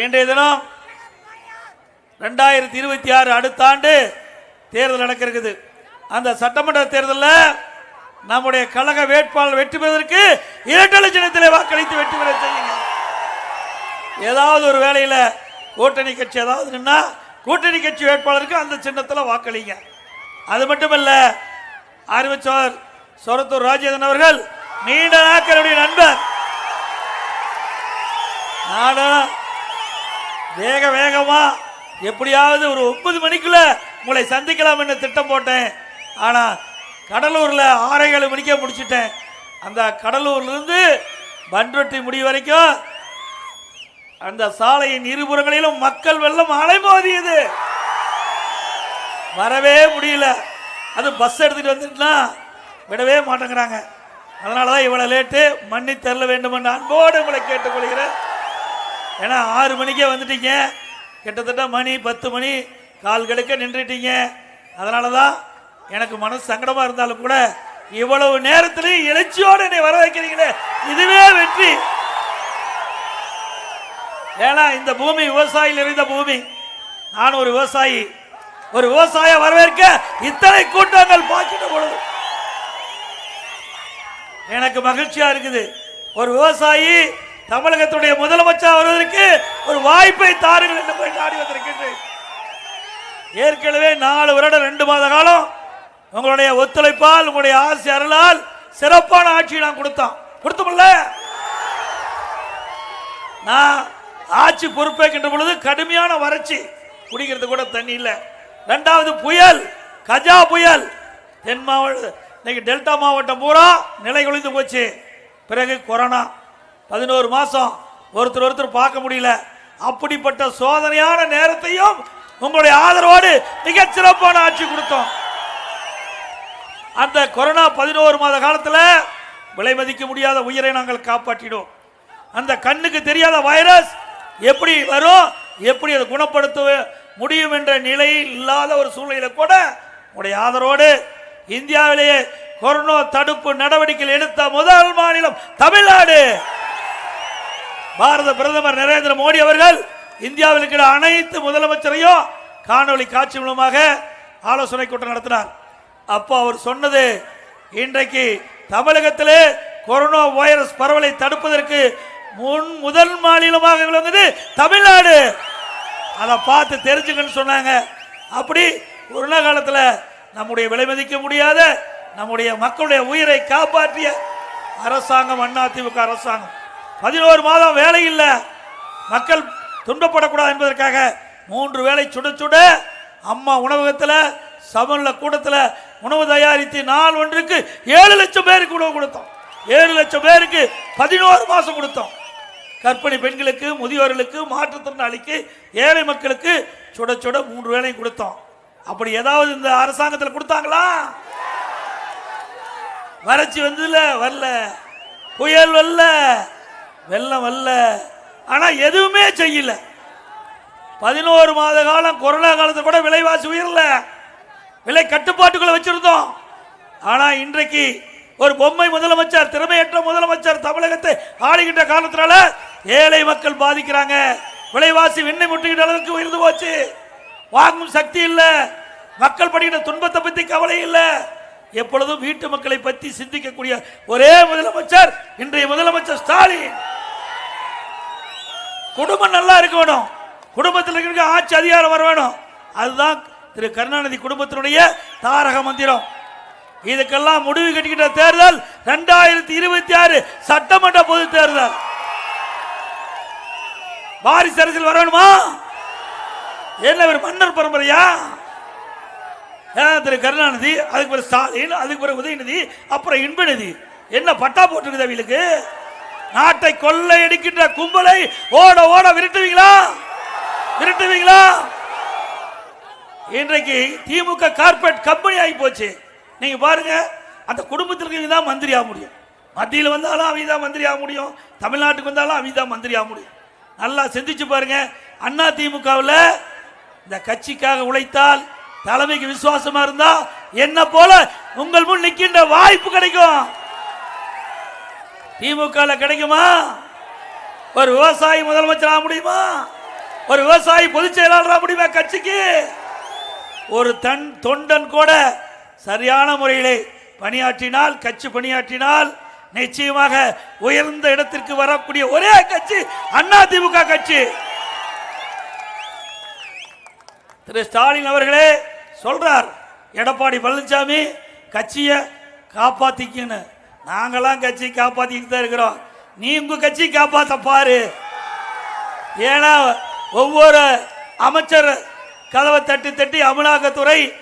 இன்றைய தினம் ரெண்டாயிரத்தி இருபத்தி ஆறு அடுத்த ஆண்டு தேர்தல் நடக்க இருக்குது அந்த சட்டமன்ற தேர்தலில் நம்முடைய கழக வேட்பாளர் வெற்றி பெறுவதற்கு இரட்டை லட்சணத்திலே வாக்களித்து வெற்றி பெற செய்யுங்க. ஏதாவது ஒரு வேலையில் கூட்டணி கட்சி ஏதாவது நின்னா கூட்டணி கட்சி வேட்பாளருக்கு அந்த சின்னத்தில் வாக்களிங்க. அது மட்டுமல்ல அறிவிச்சவர் சொரத்தூர் ராஜேந்திரன் அவர்கள் நீண்ட நாட்களுடைய நண்பர். நானும் வேக வேகமா எப்படியாவது ஒரு ஒன்பது மணிக்குள்ள உங்களை சந்திக்கலாம் என்று திட்டம் போட்டேன். ஆனா கடலூர்ல ஆறே ஏழு மணிக்கே முடிச்சிட்டேன். அந்த கடலூர்ல இருந்து பன்ருட்டி முடிவு வரைக்கும் அந்த சாலையின் இருபுறங்களிலும் மக்கள் வெள்ளம் அலைமோதியது. வரவே முடியல. அது பஸ் எடுத்துட்டு வந்துட்டுனா விடவே மாட்டேங்கிறாங்க. அதனால தான் இவ்வளோ லேட்டு மன்னி தரல வேண்டும் என்று அன்போடு உங்களை கேட்டுக்கொள்கிறேன். ஏன்னா ஆறு மணிக்கே வந்துட்டீங்க. கிட்டத்தட்ட மணி பத்து மணி கால் கடுக்க நின்றுட்டீங்க. அதனால தான் எனக்கு மனசு சங்கடமாக இருந்தாலும் கூட இவ்வளவு நேரத்திலையும் எழுச்சியோடு என்னை வர வைக்கிறீங்களே இதுவே வெற்றி. ஏன்னா இந்த பூமி விவசாயியில் நிறைந்த பூமி. நான் ஒரு விவசாயி. ஒரு விவசாய வரவேற்க இத்தனை கூட்டங்கள் பார்க்கின்ற பொழுது. எனக்கு மகிழ்ச்சியா இருக்குது. ஒரு விவசாயி தமிழகத்துடைய முதலமைச்சர் வருவதற்கு ஒரு வாய்ப்பை தாருங்கள் என்று போய் நாடி வந்திருக்கின்றேன். ஏற்கனவே நாலு வருடம் ரெண்டு மாத காலம் உங்களுடைய ஒத்துழைப்பால் உங்களுடைய ஆசை அருளால் சிறப்பான ஆட்சி நான் கொடுத்தோம் கொடுத்தோம்ல? நான் ஆட்சி பொறுப்பேற்கின்ற பொழுது கடுமையான வறட்சி குடிக்கிறது கூட தண்ணி இல்லை. ரெண்டாவது புயல் கஜா புயல். தென் மாவட்ட இன்னைக்கு டெல்டா மாவட்டம் பூரா நிலை குளிந்து போச்சு. பிறகு கொரோனா. பதினோரு மாதம் ஒருத்தர் ஒருத்தர் பார்க்க முடியல. அப்படிப்பட்ட சோதனையான நேரத்தையும் உங்களுடைய ஆதரவோடு மிகச் சிறப்பான ஆட்சி கொடுத்தோம். அந்த கொரோனா பதினோரு மாத காலத்தில் விலை மதிக்க முடியாத உயிரை நாங்கள் காப்பாற்றினோம். அந்த கண்ணுக்கு தெரியாத வைரஸ் எப்படி வரும் எப்படி அதை குணப்படுத்த முடியும் என்ற நிலை இல்லாத ஒரு சூழ்நிலையில் கூட உங்களுடைய ஆதரவோடு இந்தியாவிலேயே கொரோனா தடுப்பு நடவடிக்கைகள் எடுத்த முதல் மாநிலம் தமிழ்நாடு. பாரத பிரதமர் நரேந்திர மோடி அவர்கள் இந்தியாவில் இருக்கிற அனைத்து முதலமைச்சரையும் காணொளி காட்சி மூலமாக ஆலோசனை கூட்டம் நடத்தினார். அப்போ அவர் சொன்னது இன்றைக்கு தமிழகத்திலே கொரோனா வைரஸ் பரவலை தடுப்பதற்கு முன் முதல் மாநிலமாக விளங்குது தமிழ்நாடு. அதை பார்த்து தெரிஞ்சுக்கன்னு சொன்னாங்க. அப்படி கொரோனா காலத்தில் நம்முடைய விலை மதிக்க முடியாத நம்முடைய மக்களுடைய உயிரை காப்பாற்றிய அரசாங்கம் அதிமுக அரசாங்கம். பதினோரு மாதம் வேலை இல்லை. மக்கள் துன்பப்படக்கூடாது என்பதற்காக மூன்று வேலை சுட சுட அம்மா உணவகத்தில் சமல்ல கூடத்தில் உணவு தயாரித்து நாள் ஒன்றுக்கு ஏழு லட்சம் பேருக்கு உணவு கொடுத்தோம். ஏழு லட்சம் பேருக்கு பதினோரு மாதம் கொடுத்தோம். கற்பிணி பெண்களுக்கு முதியோர்களுக்கு மாற்றுத்திறனாளிக்கு ஏழை மக்களுக்கு சுட சுட மூன்று வேலையும் கொடுத்தோம். அப்படி ஏதாவது இந்த அரசாங்கத்தில் கொடுத்தாங்களா? வறட்சி வந்ததில்ல வரல. புயல் வரல. வெள்ளம் வரல ஆனால் எதுவுமே செய்யல. பதினோரு மாத காலம் கொரோனா காலத்தில் கூட விலைவாசி உயரல. விலை கட்டுப்பாட்டுக்குள்ள வச்சிருந்தோம். ஆனால் இன்றைக்கு ஒரு பொம்மை முதலமைச்சர் திறமையற்ற முதலமைச்சர் தமிழகத்தை ஆளுகின்ற காரணத்தினால ஏழை மக்கள் பாதிக்கிறாங்க. விலைவாசி விண்ணை முட்டுகின்ற அளவுக்கு உயர்ந்து போச்சு. வாங்கும் சக்தி இல்லை. மக்கள் படிக்கிற துன்பத்தை பற்றி கவலை இல்லை. எப்பொழுதும் வீட்டு மக்களை பற்றி சிந்திக்கக்கூடிய ஒரே முதலமைச்சர் இன்றைய முதலமைச்சர் ஸ்டாலின். குடும்பம் நல்லா இருக்க வேணும் குடும்பத்தில் இருக்க ஆட்சி அதிகாரம் வர வேணும் அதுதான் திரு கருணாநிதி குடும்பத்தினுடைய தாரக மந்திரம். இதுக்கெல்லாம் முடிவு கட்டிக்கிட்ட தேர்தல் ரெண்டாயிரத்தி இருபத்தி ஆறு சட்டமன்ற பொது தேர்தல். வாரிசு அரசியல் வரணுமா? என்ன ஒரு மன்னர் பரம்பரையா? திரு கருணாநிதி அதுக்கு பிறகு ஸ்டாலின் அதுக்கு பிறகு உதயநிதி அப்புறம் இன்பநிதி. என்ன பட்டா போட்டுருக்குது அவங்களுக்கு நாட்டை கொள்ளையடிக்கின்ற கும்பலை ஓட ஓட விரட்டுவீங்களா? விரட்டுவீங்களா? இன்றைக்கு திமுக கார்பரேட் கம்பெனி ஆகி போச்சு. நீங்க பாருங்க அந்த குடும்பத்திற்கு தான் மந்திரி ஆக முடியும். மத்தியில் வந்தாலும் அவங்க தான் மந்திரி ஆக முடியும். தமிழ்நாட்டுக்கு வந்தாலும் அவங்க தான் மந்திரி ஆக முடியும். நல்லா சிந்திச்சு பாருங்க அண்ணா திமுகவில் இந்த கட்சிக்காக உழைத்தால் தலைமைக்கு விசுவாசமா இருந்தா என்ன போல உங்கள் முன் நிற்கின்ற வாய்ப்பு கிடைக்கும். திமுக கிடைக்குமா? ஒரு விவசாயி முதலமைச்சர் ஆக முடியுமா? ஒரு விவசாயி பொதுச் செயலாளரா முடியுமா கட்சிக்கு? ஒரு தன் தொண்டன் கூட சரியான முறையிலே பணியாற்றினால் கட்சி பணியாற்றினால் நிச்சயமாக உயர்ந்த இடத்திற்கு வரக்கூடிய ஒரே கட்சி அண்ணா திமுக கட்சி. திரு ஸ்டாலின் அவர்களே சொல்றார். எடப்பாடி பழனிசாமி கட்சியை காப்பாத்திக்கன்னு. நாங்களாம் கட்சி காப்பாத்திக்கிட்டு தான் இருக்கிறோம். நீ உங்க கட்சி காப்பாத்த பாரு. ஏன்னா ஒவ்வொரு அமைச்சர் கதவை தட்டி தட்டி அமலாக்கத்துறை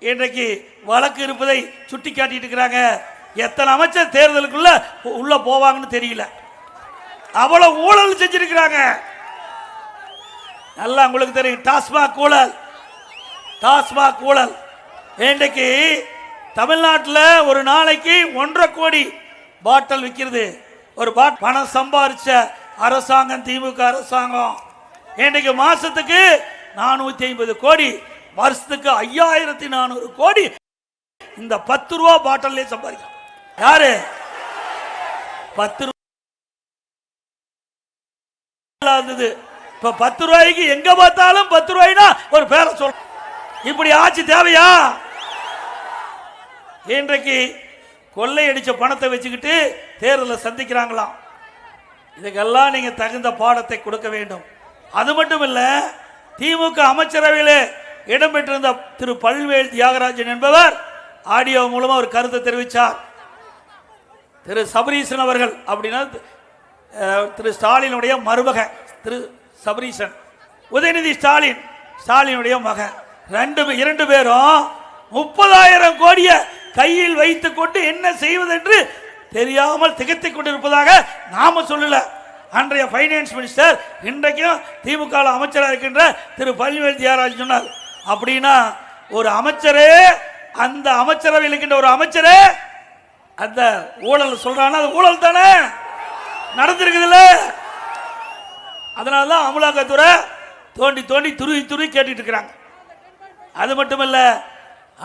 இன்றைக்கு வழக்கு இருப்பதை சுட்டி காட்டிட்டு இருக்கிறாங்க. எத்தனை அமைச்சர் தேர்தலுக்குள்ள உள்ள போவாங்கன்னு தெரியல. அவ்வளவு ஊழல் செஞ்சிருக்கிறாங்க. நல்லா உங்களுக்கு தெரியும் டாஸ்மாக் ஊழல். டாஸ்மாக் ஊழல். இன்றைக்கு தமிழ்நாட்டில் ஒரு நாளைக்கு ஒன்றரை கோடி பாட்டில் விற்கிறது ஒரு பாட் பணம் சம்பாரிச்ச அரசாங்கம் திமுக அரசாங்கம். இன்றைக்கு மாசத்துக்கு நானூத்தி ஐம்பது கோடி வருஷத்துக்கு ஐயாயிரத்தி நானூறு கோடி இந்த பத்து ரூபா பாட்டிலே சம்பாதிக்கும் யாரு? பத்து ரூபா இருந்தது இப்ப பத்து ரூபாய்க்கு எங்க பார்த்தாலும் பத்து ரூபாய்னா ஒரு பேரை சொல் இப்படி ஆட்சி தேவையா? இன்றைக்கு கொள்ளையடிச்ச பணத்தை வச்சுக்கிட்டு தேர்தலில் சந்திக்கிறாங்களாம். இதுக்கெல்லாம் நீங்கள் தகுந்த பாடத்தை கொடுக்க வேண்டும். அது மட்டும் இல்லை திமுக அமைச்சரவையில் இடம்பெற்றிருந்த திரு பல்வேல் தியாகராஜன் என்பவர் ஆடியோ மூலமாக ஒரு கருத்தை தெரிவித்தார் திரு சபரீசன் அவர்கள் அப்படின்னா திரு ஸ்டாலினுடைய மருமகன் திரு சபரீசன். உதயநிதி ஸ்டாலின் ஸ்டாலினுடைய மகன். ரெண்டு இரண்டு பேரும் முப்பதாயிரம் கோடியை கையில் வைத்துக் கொண்டு என்ன செய்வது என்று தெரியாமல் திகத்திக் கொண்டிருப்பதாக நாம சொல்லல. அன்றைய ஃபைனான்ஸ் மினிஸ்டர் இன்றைக்கும் திமுக அமைச்சராக இருக்கின்ற திரு பழனிவேல் தியாராஜ் சொன்னார். அப்படின்னா ஒரு அமைச்சரே அந்த அமைச்சரவையில் இருக்கின்ற ஒரு அமைச்சரே அந்த ஊழல் சொல்றான்னா அது ஊழல் தானே? நடந்திருக்குதுல்ல. அதனால தான் அமலாக்கத்துறை தோண்டி தோண்டி துருவி துருவி கேட்டுட்டு இருக்கிறாங்க. அது மட்டுமல்ல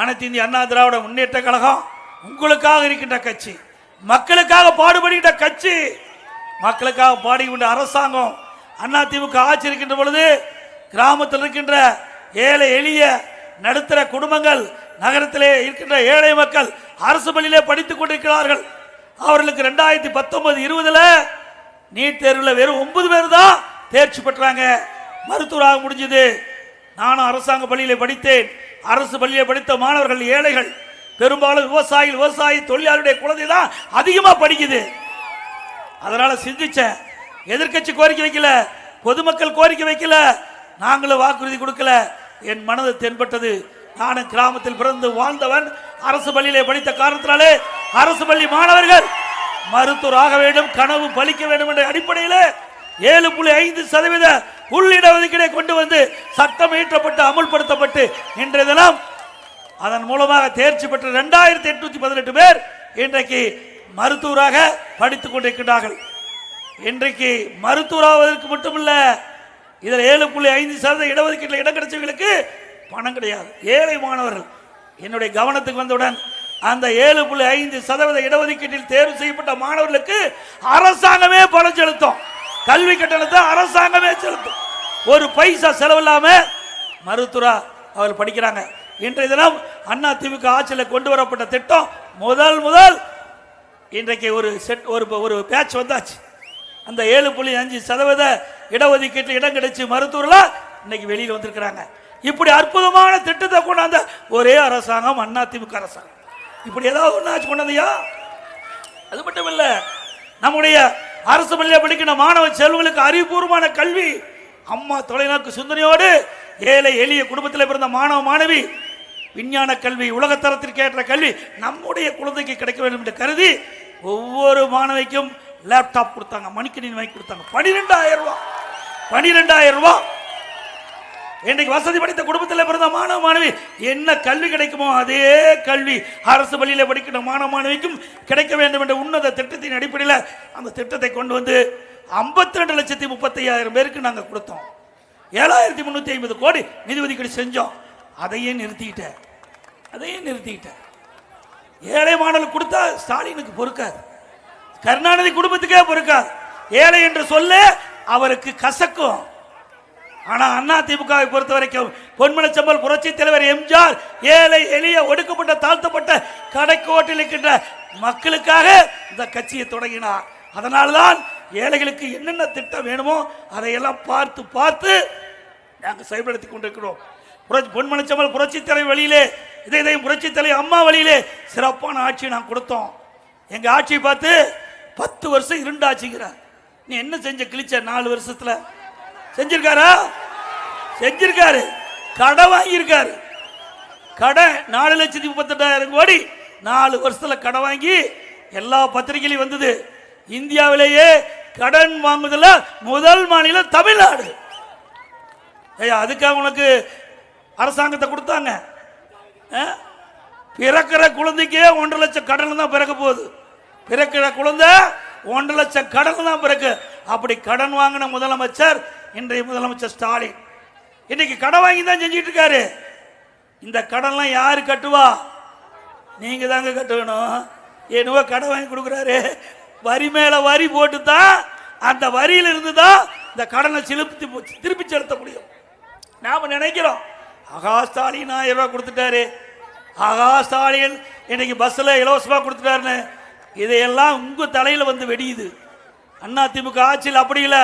அனைத்து இந்திய அண்ணா திராவிட முன்னேற்ற கழகம் உங்களுக்காக இருக்கின்ற கட்சி மக்களுக்காக பாடுபடுகின்ற கட்சி மக்களுக்காக பாடுகின்ற அரசாங்கம் அண்ணா திமுக ஆட்சி இருக்கின்ற பொழுது கிராமத்தில் இருக்கின்ற ஏழை எளிய நடுத்தர குடும்பங்கள் நகரத்திலே இருக்கின்ற ஏழை மக்கள் அரசு பள்ளியிலே படித்துக் கொண்டிருக்கிறார்கள். அவர்களுக்கு ரெண்டாயிரத்தி பத்தொன்பது இருபதுல நீட் தேர்வில் வெறும் ஒன்பது பேர் தான் தேர்ச்சி பெற்றாங்க. மருத்துவராக முடிஞ்சது. நானும் அரசாங்க பள்ளியில் படித்தேன். அரசு பள்ளியில் படித்த மாணவர்கள் ஏழைகள். பெரும்பாலும் விவசாயிகள் விவசாயி தொழிலாளருடைய குழந்தை தான் அதிகமாக படிக்குது. அதனால சிந்திச்சேன். எதிர்க்கட்சி கோரிக்கை வைக்கல. பொதுமக்கள் கோரிக்கை வைக்கல. நாங்களும் வாக்குறுதி கொடுக்கல. என் மனது தென்பட்டது. நானும் கிராமத்தில் பிறந்து வாழ்ந்தவன். அரசு பள்ளியிலே படித்த காரணத்தினாலே அரசு பள்ளி மாணவர்கள் மருத்துவர் ஆக வேண்டும் கனவு பலிக்க வேண்டும் என்ற அடிப்படையில் ஏழு புள்ளி ஐந்து சதவீத உள்ளிடஒதுக்கீடை கொண்டு வந்து சட்டம் இயற்றப்பட்டு அமுல்படுத்தப்பட்டு இன்றைய தினம் அதன் மூலமாக தேர்ச்சி பெற்ற ரெண்டாயிரத்தி எட்நூத்தி பதினெட்டு பேர் இன்றைக்கு மருத்துவராக படித்துக் கொண்டிருக்கிறார்கள் இன்றைக்கு மருத்துவராவதற்கு மட்டுமல்ல இதில் ஏழு புள்ளி ஐந்து சதவீத இடஒதுக்கீட்டில் இடம் கிடைச்சவங்களுக்கு பணம் கிடையாது. ஏழை மாணவர்கள் என்னுடைய கவனத்துக்கு வந்தவுடன் அந்த ஏழு புள்ளி ஐந்து சதவீத இடஒதுக்கீட்டில் தேர்வு செய்யப்பட்ட மாணவர்களுக்கு அரசாங்கமே பணம் செலுத்தும். கல்வி கட்டணத்தை அரசாங்கமே செலுத்தும். ஒரு பைசா செலவில்லாம மருத்துவரா அவர் படிக்கிறாங்க. இன்றைய தினம் அண்ணா திமுக ஆட்சியில் கொண்டு வரப்பட்ட திட்டம் முதல் முதல் இன்றைக்கு ஒரு செட் ஒரு ஒரு பேட்ச் வந்தாச்சு. அந்த ஏழு புள்ளி அஞ்சு சதவீத இடஒதுக்கீட்டில் இடம் கிடைச்சி மருத்துவரில் இன்னைக்கு வெளியில் வந்திருக்கிறாங்க. இப்படி அற்புதமான திட்டத்தை கொண்டாந்த ஒரே அரசாங்கம் அண்ணா திமுக அரசாங்கம். இப்படி ஏதாவது ஒன்றாச்சு கொண்டாந்தியா அது மட்டும் இல்லை நம்முடைய அரசு பள்ளியில் படிக்கிற மாணவ செல்வங்களுக்கு அறிவுபூர்வமான கல்வி. அம்மா தொலைநோக்கு சிந்தனையோடு ஏழை எளிய குடும்பத்தில் பிறந்த மாணவ மாணவி விஞ்ஞான கல்வி உலகத்தரத்திற்கு ஏற்ற கல்வி நம்முடைய குழந்தைக்கு கிடைக்க வேண்டும் என்று கருதி ஒவ்வொரு மாணவிக்கும் லேப்டாப் கொடுத்தாங்க மணிக்கணினி வாங்கி கொடுத்தாங்க. பனிரெண்டாயிரம் ரூபா பனிரெண்டாயிரம் ரூபா இன்றைக்கு வசதி படித்த குடும்பத்தில் பிறந்த மாணவ மாணவி என்ன கல்வி கிடைக்குமோ அதே கல்வி அரசு பள்ளியில் படிக்கிற மாணவ மாணவிக்கும் கிடைக்க வேண்டும் என்ற உன்னத திட்டத்தின் அடிப்படையில் அந்த திட்டத்தை கொண்டு வந்து ஐம்பத்தி ரெண்டு லட்சத்தி முப்பத்தையாயிரம் பேருக்கு நாங்கள் கொடுத்தோம். ஏழாயிரத்தி முந்நூற்றி ஐம்பது கோடி நிதி ஒதுக்கீடு செஞ்சோம். அதையே நிறுத்திக்கிட்டேன் அதையே நிறுத்திக்கிட்டேன் ஏழை மாணவர் கொடுத்தா ஸ்டாலினுக்கு பொறுக்காது. கருணாநிதி குடும்பத்துக்கே பொறுக்காது. ஏழை என்று சொல்ல அவருக்கு கசக்கும். ஆனா அண்ணா திமுகவை பொறுத்த வரைக்கும் பொன்மனச்சம்பல் புரட்சி தலைவர் எம்ஜிஆர் ஏழை எளிய ஒடுக்கப்பட்ட தாழ்த்தப்பட்ட கடைக்கோட்டில் இருக்கின்ற மக்களுக்காக இந்த கட்சியை தொடங்கினார். அதனால்தான் ஏழைகளுக்கு என்னென்ன திட்டம் வேணுமோ அதையெல்லாம் பார்த்து பார்த்து நாங்கள் செயல்படுத்திக் கொண்டிருக்கிறோம். புரட்சி பொன்மனச்சம்பல் புரட்சி தலைவர் வழியிலே இதை இதையும் புரட்சி தலைவர் அம்மா வழியிலே சிறப்பான ஆட்சி நான் கொடுத்தோம். எங்கள் ஆட்சியை பார்த்து பத்து வருஷம் இருண்டு நீ என்ன செஞ்ச கிழிச்ச நாலு வருஷத்தில்? செஞ்சிருக்காரா? செஞ்சிருக்காரு. கடை வாங்கியிருக்காரு. கடன் நாலு லட்சத்தி முப்பத்தெட்டாயிரம் கோடி நாலு வருஷத்துல கடன் வாங்கி எல்லா பத்திரிகையிலையும் வந்தது. இந்தியாவிலேயே கடன் வாங்குதல முதல் மாநிலம் தமிழ்நாடு. ஐயா அதுக்காக உனக்கு அரசாங்கத்தை கொடுத்தாங்க. பிறக்கிற குழந்தைக்கே ஒன்றரை லட்சம் கடன் தான் பிறக்க போகுது. பிறக்கிற குழந்தை ஒன்றரை லட்சம் கடன் தான் பிறகு. அப்படி கடன் வாங்கின முதலமைச்சர் இன்றைய முதலமைச்சர் ஸ்டாலின். இன்னைக்கு கடன் வாங்கி தான் செஞ்சுட்டு இருக்காரு இந்த கடன்லாம் யாரு கட்டுவா? நீங்க தாங்க கட்டணும். என்னவோ கடன் வாங்கி கொடுக்குறாரு. வரி மேல வரி போட்டு தான் அந்த வரியில இருந்து தான் இந்த கடனை செலுத்தி திருப்பி செலுத்த முடியும். நாம நினைக்கிறோம். ஆகா ஸ்டாலின் ஆயிரம் ரூபாய் கொடுத்துட்டாரு. ஆகா ஸ்டாலின் இன்னைக்கு பஸ்ஸில் இலவசமாக கொடுத்துட்டாருன்னு. இதையெல்லாம் உங்க தலையில் வந்து வெடியுது. அண்ணா திமுக ஆட்சியில் அப்படி இல்லை.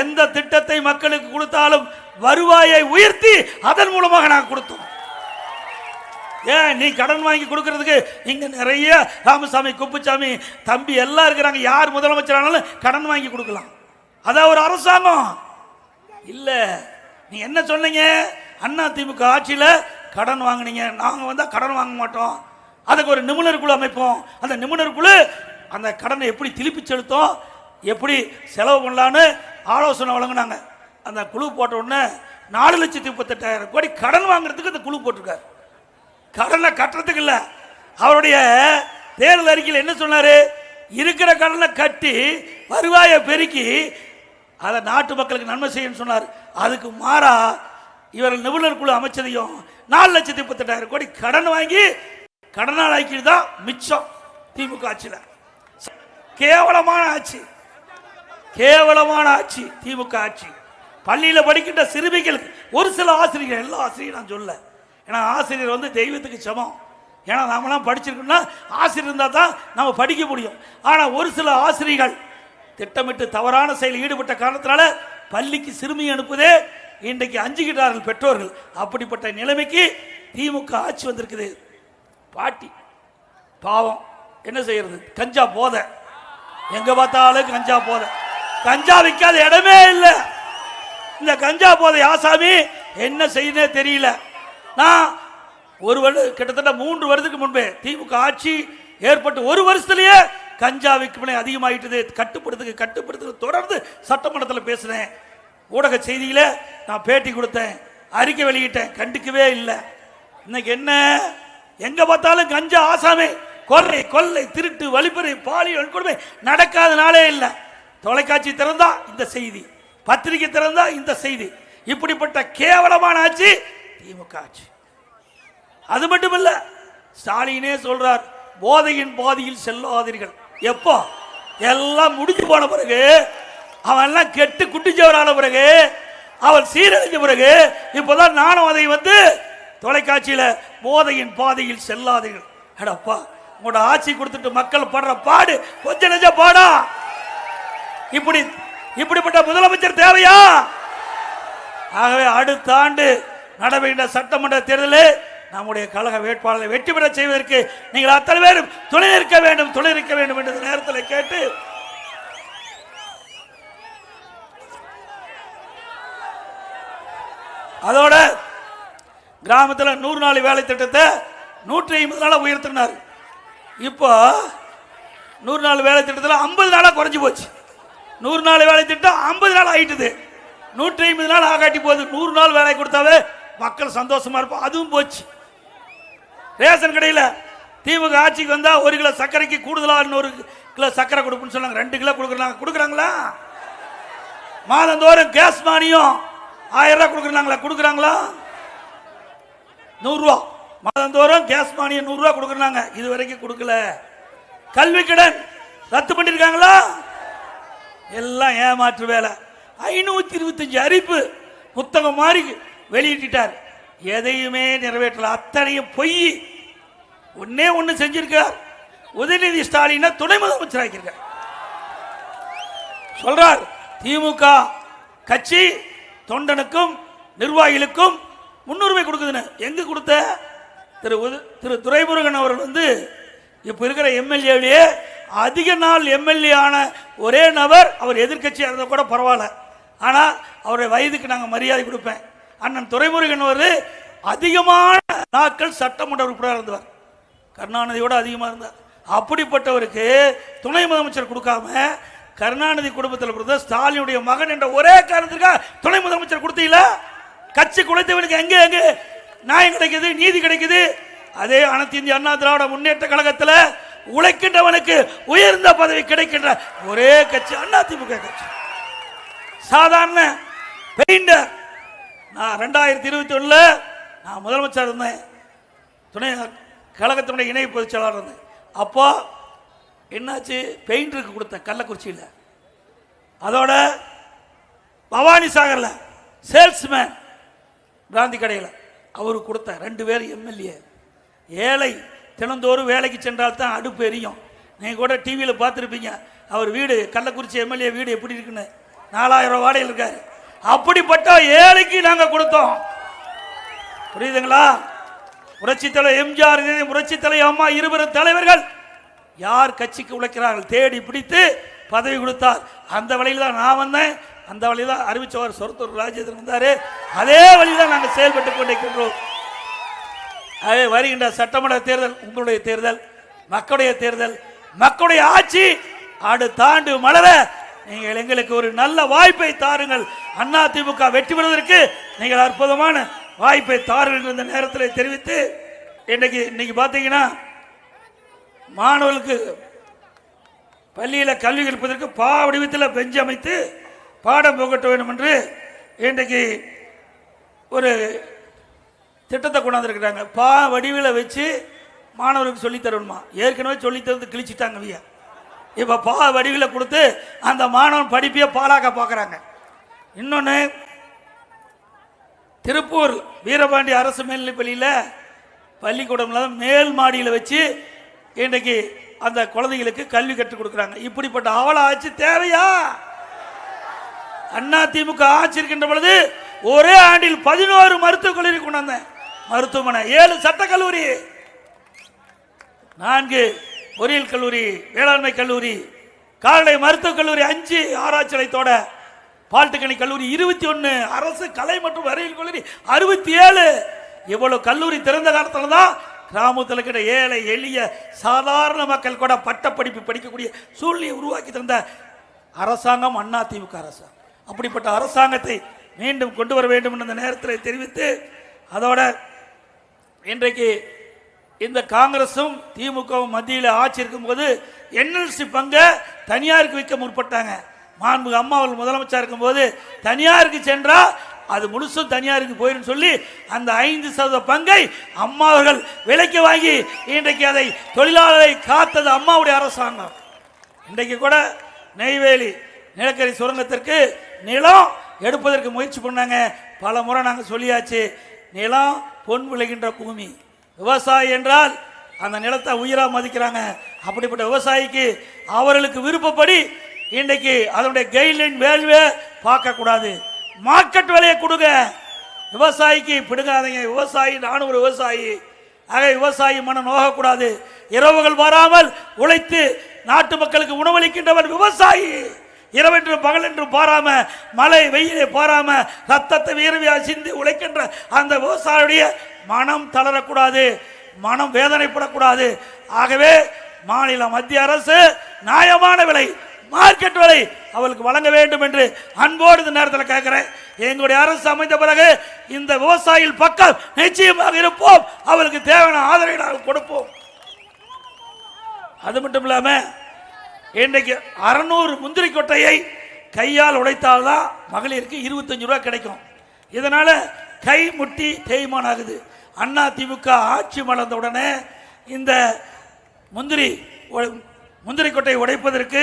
எந்த திட்டத்தை மக்களுக்கு கொடுத்தாலும் வருவாயை உயர்த்தி அதன் மூலமாக நாங்கள் கொடுத்தோம். ஏன் நீ கடன் வாங்கி கொடுக்கறதுக்கு இங்கே நிறைய ராமசாமி குப்புசாமி தம்பி எல்லாம் இருக்கிறாங்க. யார் முதலமைச்சர் ஆனாலும் கடன் வாங்கி கொடுக்கலாம். அதான் ஒரு அரசாங்கம். இல்லை நீ என்ன சொன்னீங்க? அண்ணா திமுக ஆட்சியில் கடன் வாங்குனீங்க. நாங்கள் வந்தால் கடன் வாங்க மாட்டோம். அதுக்கு ஒரு நிபுணர் குழு அமைப்போம். அந்த நிபுணர் குழு அந்த கடனை எப்படி திருப்பி செலுத்தும் எப்படி செலவு பண்ணலான்னு ஆலோசனை வழங்கினாங்க. அந்த குழு போட்ட உடனே நாலு லட்சத்தி முப்பத்தெட்டாயிரம் கோடி கடன் வாங்குறதுக்கு அந்த குழு போட்டிருக்காரு. கடனை கட்டுறதுக்கு இல்லை. அவருடைய தேர்தல் அறிக்கையில் என்ன சொன்னார்? இருக்கிற கடனை கட்டி வருவாயை பெருக்கி அதை நாட்டு மக்களுக்கு நன்மை செய்யணும்னு சொன்னார். அதுக்கு மாறா இவர்கள் நிபுணர் குழு அமைச்சதையும் நாலு லட்சத்தி முப்பத்தெட்டாயிரம் கோடி கடன் வாங்கி கடனால் ஆக்கிட்டு தான் மிச்சம் திமுக ஆட்சியில். கேவலமான ஆட்சி. கேவலமான ஆட்சி திமுக ஆட்சி. பள்ளியில் படிக்கின்ற சிறுமிகளுக்கு ஒரு சில ஆசிரியர்கள் எல்லா ஆசிரியரும் நான் சொல்ல ஏன்னா ஆசிரியர் வந்து தெய்வத்துக்கு சமம். ஏன்னா நாமெல்லாம் படிச்சிருக்கோம்னா ஆசிரியர் இருந்தால் தான் நம்ம படிக்க முடியும். ஆனால் ஒரு சில ஆசிரியர்கள் திட்டமிட்டு தவறான செயலில் ஈடுபட்ட காரணத்தினால பள்ளிக்கு சிறுமி அனுப்புதே இன்றைக்கு அஞ்சுகிட்டார்கள் பெற்றோர்கள். அப்படிப்பட்ட நிலைமைக்கு திமுக ஆட்சி வந்திருக்குது. பாட்டி பாவம். என்ன செய்யறது? கஞ்சா போதை. எங்க பார்த்தாலும் கஞ்சா போதை. கஞ்சா விற்காத இடமே இல்லை. இந்த கஞ்சா போதை ஆசாமி என்ன செய்யனே தெரியல. நான் ஒரு வருடம் கிட்டத்தட்ட மூன்று வருடத்துக்கு முன்பே திமுக ஆட்சி ஏற்பட்டு ஒரு வருஷத்துலயே கஞ்சா விற்பனை அதிகமாயிட்டது. கட்டுப்படுத்துக்கு கட்டுப்படுத்துக்கு தொடர்ந்து சட்டமன்றத்தில் பேசினேன். ஊடக செய்தியில நான் பேட்டி கொடுத்தேன். அறிக்கை வெளியிட்டேன். கண்டுக்கவே இல்லை. இன்னைக்கு என்ன? எங்க பார்த்தாலும் கஞ்சா ஆசாமே கொர்றை கொள்ளை திருட்டு வழிப்பறை பாலியல் கொடுமை நடக்காத நாளே இல்லை. தொலைக்காட்சி திறந்தா இந்த செய்தி பத்திரிகை திறந்தா இந்த செய்தி. இப்படிப்பட்ட கேவலமான ஆட்சி திமுக ஆட்சி. அது மட்டும் இல்ல ஸ்டாலினே சொல்றார் போதையின் பாதியில் செல்லாதீர்கள். எப்போ? எல்லாம் முடிஞ்சு போன பிறகு அவன் எல்லாம் கெட்டு குட்டிச்சவரான பிறகு அவன் சீரழிஞ்ச பிறகு இப்போதான் நானும் அதை வந்து தொலைக்காட்சியில போதையின் பாதையில் செல்லாதீர்கள். அடப்பா உங்களோட ஆட்சி கொடுத்துட்டு மக்கள் படுற பாடு கொஞ்ச நெஞ்ச பாடா. இப்படி இப்படிப்பட்ட முதலமைச்சர் தேவையா? ஆகவே அடுத்த ஆண்டு நடைபெறுகின்ற சட்டமன்ற தேர்தலில் நம்முடைய கழக வேட்பாளரை வெற்றி பெற செய்வதற்கு நீங்கள் அத்தனை பேரும் துணை நிற்க வேண்டும் துணை நிற்க வேண்டும் என்ற நேரத்தில் கேட்டு அதோட கிராமத்தில் நூறு நாள் வேலை திட்டத்தை நூற்றி ஐம்பது நாளாக உயர்த்தினார். இப்போ நூறு நாள் வேலை திட்டத்தில் ஐம்பது நாளாக குறைஞ்சி போச்சு. நூறு நாள் வேலை திட்டம் ஐம்பது நாள் ஆகிட்டுது நூற்றி ஐம்பது நாள் ஆகாட்டி போகுது. நூறு நாள் வேலை கொடுத்தாவே மக்கள் சந்தோஷமாக இருப்போம். அதுவும் போச்சு. ரேஷன் கடையில் திமுக ஆட்சிக்கு வந்தால் ஒரு கிலோ சர்க்கரைக்கு கூடுதலாக இன்னொரு கிலோ சர்க்கரை கொடுப்புன்னு சொன்னாங்க. ரெண்டு கிலோ கொடுக்குறாங்க. கொடுக்குறாங்களா? மாதந்தோறும் கேஸ் மானியம் ஆயிரம் ரூபா கொடுக்குறாங்களா? கொடுக்குறாங்களா? நூறுரூவா. மாதந்தோறும் கேஸ் மானியம் நூறுரூவா கொடுக்குறாங்க இது வரைக்கும் கொடுக்கல. கல்வி கடன். ரத்து பண்ணியிருக்காங்களா எல்லாம் ஏமாற்று வேலை. ஐநூற்றி இருபத்தஞ்சு அறிப்பு புத்தகம் மாதிரி வெளியிட்டார் எதையுமே நிறைவேற்றல. அத்தனையும் பொய். ஒன்னே ஒன்று செஞ்சிருக்கார். உதயநிதி ஸ்டாலினை துணை முதலமைச்சர் ஆக்கியிருக்கார். சொல்றார் திமுக கட்சி தொண்டனுக்கும் நிர்வாகிகளுக்கும் முன்னுரிமை கொடுக்குதுன்னு. எங்க கொடுத்த? திரு திரு துரைமுருகன் அவர்கள் வந்து இப்ப இருக்கிற எம்எல்ஏவிலேயே அதிக நாள் எம்எல்ஏ ஆன ஒரே நபர் அவர் எதிர்க்கட்சியாக இருந்தால் கூட பரவாயில்ல. ஆனால் அவருடைய வயதுக்கு நாங்கள் மரியாதை கொடுப்பேன். அண்ணன் துரைமுருகன் அவர் அதிகமான நாட்கள் சட்டமன்ற உறுப்பினராக இருந்தவர். கருணாநிதியோட அதிகமாக இருந்தார். அப்படிப்பட்டவருக்கு துணை முதலமைச்சர் கொடுக்காம கருணாநிதி குடும்பத்தில் பிறந்த ஸ்டாலினுடைய மகன் என்ற ஒரே காரணத்திற்காக துணை முதலமைச்சர் கொடுத்தீங்களா? கட்சி குலைத்தவனுக்கு எங்க எங்க? நியாயம் கிடைக்குது நீதி கிடைக்குது. அதே அனைத்து இந்திய அண்ணா திராவிட முன்னேற்ற கழகத்தில் உழைக்கின்றவனுக்கு உயர்ந்த பதவி கிடைக்கின்ற ஒரே கட்சி அதிமுக கட்சி. சாதாரண பெயிண்டர். நான் ரெண்டாயிரத்தி இருபத்தி ஒன்றில் நான் முதலமைச்சர் இருந்தேன். துணை கழகத்தினுடைய இணை பொதுச் செயலாளர் இருந்தேன். அப்போ என்னாச்சு? பெயிண்டருக்கு கொடுத்தேன் கள்ளக்குறிச்சியில். அதோட பவானி சாகரில் சேல்ஸ்மேன். பிராந்தி கடையில் அவர் கொடுத்த ரெண்டு பேர் எம்எல்ஏ. ஏழை தினந்தோறும் வேலைக்கு சென்றால் தான் அடுப்பு எரியும். நீங்கள் கூட டிவியில் பார்த்துருப்பீங்க அவர் வீடு கள்ளக்குறிச்சி எம்எல்ஏ வீடு எப்படி இருக்குன்னு. நாலாயிரம் ரூபா வாடகையில் இருக்காரு. அப்படிப்பட்ட ஏழைக்கு நாங்கள் கொடுத்தோம். புரியுதுங்களா? புரட்சி தலைவர் எம்ஜிஆர் புரட்சி தலைவர் அம்மா இருவரும் தலைவர்கள் யார் கட்சிக்கு உழைக்கிறார்கள்? தேடி பிடித்து பதவி கொடுத்தார். அந்த வழியில் தான் நான் வந்தேன். அந்த வழியில் தான் அறிவிச்சவர் சொரத்தூர் ராஜேந்திரன் இருந்தார் அதே வழியில் தான் நாங்கள் செயல்பட்டு கொண்டிருக்கின்றோம். அதே வருகின்ற சட்டமன்ற தேர்தல் உங்களுடைய தேர்தல் மக்களுடைய தேர்தல் மக்களுடைய ஆட்சி அடுத்த ஆண்டு மலர நீங்கள் எங்களுக்கு ஒரு நல்ல வாய்ப்பை தாருங்கள். அண்ணா திமுக வெற்றி பெறுவதற்கு நீங்கள் அற்புதமான வாய்ப்பை தாருங்கள் இந்த நேரத்தில் தெரிவித்து இன்னைக்கு இன்னைக்கு பார்த்தீங்கன்னா மாணவர்களுக்கு பள்ளியில் கல்வி கற்பதற்கு பா வடிவத்தில் பெஞ்சு அமைத்து பாடம் புகட்ட வேண்டும் என்று இன்றைக்கு ஒரு திட்டத்தை கொண்டாந்துருக்கிறாங்க. பா வடிவில் வச்சு மாணவர்களுக்கு சொல்லித் தரணுமா? ஏற்கனவே சொல்லித்தரது கிழிச்சிட்டாங்க வியா இப்போ பா வடிவில் கொடுத்து அந்த மாணவன் படிப்பையே பாழாக்க பார்க்குறாங்க இன்னொன்று திருப்பூர் வீரபாண்டி அரசு மேல்நிலைப் பள்ளியில் பள்ளிக்கூடம்ல மேல் மாடியில் வச்சு இன்றைக்கு அந்த குழந்தைகளுக்கு கல்வி கற்றுக் கொடுக்குறாங்க. இப்படிப்பட்ட அவல ஆட்சி தேவையா? அண்ணா திமுக ஆட்சி இருக்கின்ற பொழுது ஒரே ஆண்டில் பதினோரு மருத்துவக் கல்லூரி கொண்டாந்தேன் மருத்துவமனை. ஏழு சட்டக்கல்லூரி. நான்கு பொறியியல் கல்லூரி வேளாண்மை கல்லூரி கால்நடை மருத்துவக் கல்லூரி அஞ்சு ஆராய்ச்சி நிலையத்தோட பால்டெக்னிக் கல்லூரி இருபத்தி ஒன்று அரசு கலை மற்றும் அறிவியல் கல்லூரி அறுபத்தி ஏழு இவ்வளவு கல்லூரி திறந்த காலத்தில் தான் கிராமத்தில் இருக்கிற ஏழை எளிய சாதாரண மக்கள் கூட பட்டப்படிப்பு படிக்கக்கூடிய சூழ்நிலையை உருவாக்கி தந்த அரசாங்கம் அண்ணா திமுக அரசாங்கம் அப்படிப்பட்ட அரசாங்கத்தை மீண்டும் கொண்டு வர வேண்டும் என்ற நேரத்தில் தெரிவித்து அதோட இன்றைக்கு இந்த காங்கிரஸும் திமுகவும் மத்தியில் ஆட்சி இருக்கும்போது என்எல்சி பங்கை தனியாருக்கு விற்க முற்பட்டாங்க. மாண்புக அம்மா அவர்கள் முதலமைச்சர் இருக்கும்போது தனியாருக்கு சென்றால் அது முழுசும் தனியாருக்கு போயிடும் சொல்லி அந்த ஐந்து சதவீத பங்கை அம்மா அவர்கள் விலைக்கு வாங்கி இன்றைக்கு அதை தொழிலாளரை காத்தது அம்மாவுடைய அரசாங்கம். இன்றைக்கு கூட நெய்வேலி நிலக்கரி சுரங்கத்திற்கு நிலம் எடுப்பதற்கு முயற்சி பண்ணாங்க. பல முறை நாங்கள் சொல்லியாச்சு நிலம் பொன் விளைகின்ற பூமி. விவசாயி என்றால் அந்த நிலத்தை உயிராக மதிக்கிறாங்க. அப்படிப்பட்ட விவசாயிக்கு அவர்களுக்கு விருப்பப்படி இன்றைக்கு அதனுடைய கைட்லைன் வேல்வே பார்க்கக்கூடாது. மார்க்கெட் விலையை கொடுங்க. விவசாயிக்கு பிடுங்காதீங்க. விவசாயி நானும் ஒரு விவசாயி. ஆக விவசாயி மனம் நோகக்கூடாது. இரவுகள் வராமல் உழைத்து நாட்டு மக்களுக்கு உணவளிக்கின்றவர் விவசாயி. இரவென்று பகல் என்று பாராம மழை வெயிலை பாராம ரத்தத்தை வீரவியா சிந்தி உழைக்கின்ற அந்த விவசாயியுடைய மனம் தளரக்கூடாது மனம் வேதனைப்படக்கூடாது. ஆகவே மாநில மத்திய அரசு நியாயமான விலை மார்க்கெட் விலை அவளுக்கு வழங்க வேண்டும் என்று அன்போடு இந்த நேரத்தில் கேட்கிறேன். எங்களுடைய அரசு அமைந்த பிறகு இந்த விவசாயிகள் பக்கம் நிச்சயமாக இருப்போம். அவளுக்கு தேவையான ஆதரவை நாங்கள் கொடுப்போம். அது மட்டும் இல்லாமல் இன்றைக்கு அறநூறு முந்திரி கொட்டையை கையால் உடைத்தால்தான் மகளிருக்கு இருபத்தஞ்சு ரூபா கிடைக்கும். இதனால் கை முட்டி தேய்மான் ஆகுது. அண்ணா திமுக ஆட்சி மலர்ந்த உடனே இந்த முந்திரி முந்திரி கொட்டை உடைப்பதற்கு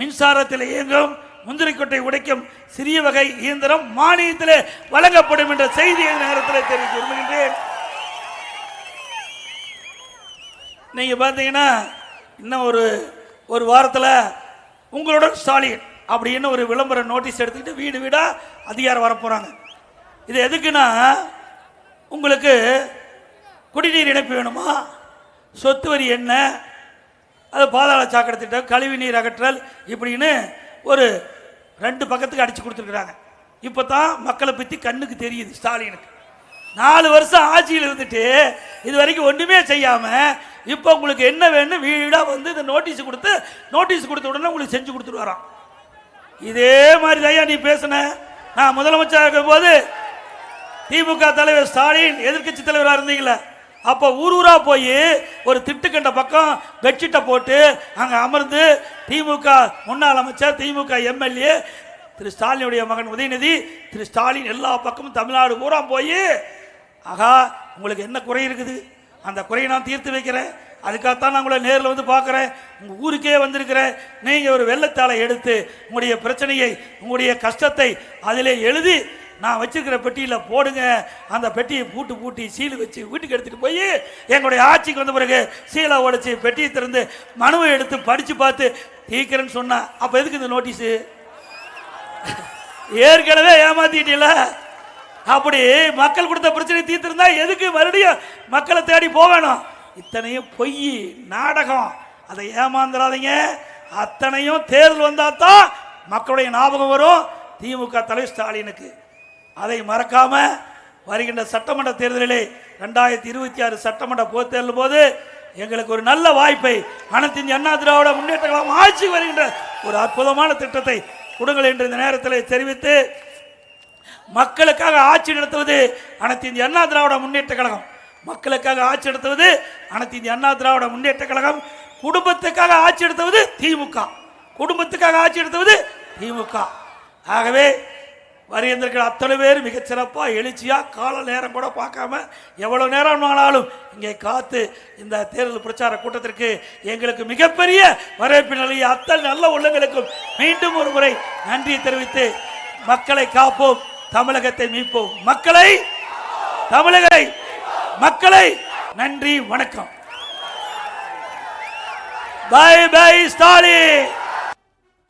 மின்சாரத்தில் இயங்கும் முந்திரி கொட்டை உடைக்கும் சிறிய வகை இயந்திரம் மானியத்தில் வழங்கப்படும் என்ற செய்தியை நேரத்தில் தெரிவிக்க விரும்புகின்றேன். நீங்கள் பார்த்தீங்கன்னா இன்னும் ஒரு ஒரு வாரத்தில் உங்களுடன் ஸ்டாலின் அப்படின்னு ஒரு விளம்பர நோட்டீஸ் எடுத்துக்கிட்டு வீடு வீடாக அதிகாரம் வரப்போகிறாங்க இது எதுக்குன்னா உங்களுக்கு குடிநீர் இணைப்பு வேணுமா? சொத்து வரி என்ன? அது பாதாள சாக்கடை திட்டம் கழிவு நீர் அகற்றல் இப்படின்னு ஒரு ரெண்டு பக்கத்துக்கு அடித்து கொடுத்துருக்குறாங்க. இப்போ தான் மக்களை பற்றி கண்ணுக்கு தெரியுது ஸ்டாலினுக்கு. நாலு வருஷம் ஆட்சியில் இருந்துட்டு இது வரைக்கும் ஒன்றுமே செய்யாமல் இப்போ உங்களுக்கு என்ன வேணும் வீடாக வந்து இந்த நோட்டீஸ் கொடுத்து நோட்டீஸ் கொடுத்த உடனே உங்களுக்கு செஞ்சு கொடுத்துருவாராம் இதே மாதிரி தான் நீ பேசுன. நான் முதலமைச்சராக இருக்கும்போது திமுக தலைவர் ஸ்டாலின் எதிர்க்கட்சி தலைவராக இருந்தீங்களே அப்போ ஊர் ஊராக போய் ஒரு திட்டுக்கண்ட பக்கம் பெட்ஷீட்டை போட்டு அங்கே அமர்ந்து திமுக முன்னாள் அமைச்சர் திமுக எம்எல்ஏ திரு ஸ்டாலினுடைய மகன் உதயநிதி திரு ஸ்டாலின் எல்லா பக்கமும் தமிழ்நாடு பூரா போய் ஆகா உங்களுக்கு என்ன குறை இருக்குது? அந்த குறையை நான் தீர்த்து வைக்கிறேன். அதுக்காகத்தான் நான் உங்களை நேரில் வந்து பார்க்குறேன். உங்கள் ஊருக்கே வந்திருக்கிறேன். நீங்கள் ஒரு வெள்ளத்தாளை எடுத்து உங்களுடைய பிரச்சனையை உங்களுடைய கஷ்டத்தை அதிலே எழுதி நான் வச்சிருக்கிற பெட்டியில் போடுங்க. அந்த பெட்டியை பூட்டு பூட்டி சீல் வச்சு வீட்டுக்கு எடுத்துகிட்டு போய் எங்களுடைய ஆட்சிக்கு வந்த பிறகு சீலை உடைச்சி பெட்டியை திறந்து மனுவை எடுத்து படித்து பார்த்து தீக்கிறேன்னு சொன்னேன் அப்போ எதுக்கு இந்த நோட்டீஸு? ஏற்கனவே ஏமாத்திட்டீங்களா அப்படி மக்கள் கொடுத்த பிரச்சனை தீர்த்திருந்தா எதுக்கு மறுபடியும் மக்களை தேடி போகணும் இத்தனையும் பொய் நாடகம். அதை ஏமாந்துடாதீங்க அத்தனையும் தேர்தல் வந்தால் தான் மக்களுடைய ஞாபகம் வரும். திமுக தலைவர் ஸ்டாலினுக்கு. அதை மறக்காம வருகின்ற சட்டமன்ற தேர்தலிலே ரெண்டாயிரத்தி இருபத்தி ஆறு சட்டமன்ற பொது தேர்தல் போது எங்களுக்கு ஒரு நல்ல வாய்ப்பை அனைத்து இந்திய அண்ணா திராவிட முன்னேற்ற கழகம் ஆட்சி வருகின்ற ஒரு அற்புதமான திட்டத்தை கொடுங்கள் என்று இந்த நேரத்தில் தெரிவித்து மக்களுக்காக ஆட்சி நடத்துவது அனைத்து இந்திய அண்ணா திராவிட முன்னேற்ற கழகம். மக்களுக்காக ஆட்சி நடத்துவது அனைத்து இந்திய அண்ணா திராவிட முன்னேற்ற கழகம். குடும்பத்துக்காக ஆட்சி நடத்துவது திமுக. குடும்பத்துக்காக ஆட்சி நடத்துவது திமுக. ஆகவே வருகின்ற அத்தனை பேர் மிகச்சிறப்பாக எழுச்சியாக கால நேரம் கூட பார்க்காம எவ்வளோ நேரம் ஆனாலும் இங்கே காத்து இந்த தேர்தல் பிரச்சார கூட்டத்திற்கு எங்களுக்கு மிகப்பெரிய வரவேற்பு நிலையை அத்தனை நல்ல உள்ளங்களுக்கும் மீண்டும் ஒரு முறை நன்றியை தெரிவித்து மக்களை காப்போம். தமிழகத்தை மீட்போம். மக்களை தமிழகை மக்களை நன்றி வணக்கம். Bye bye Stalin!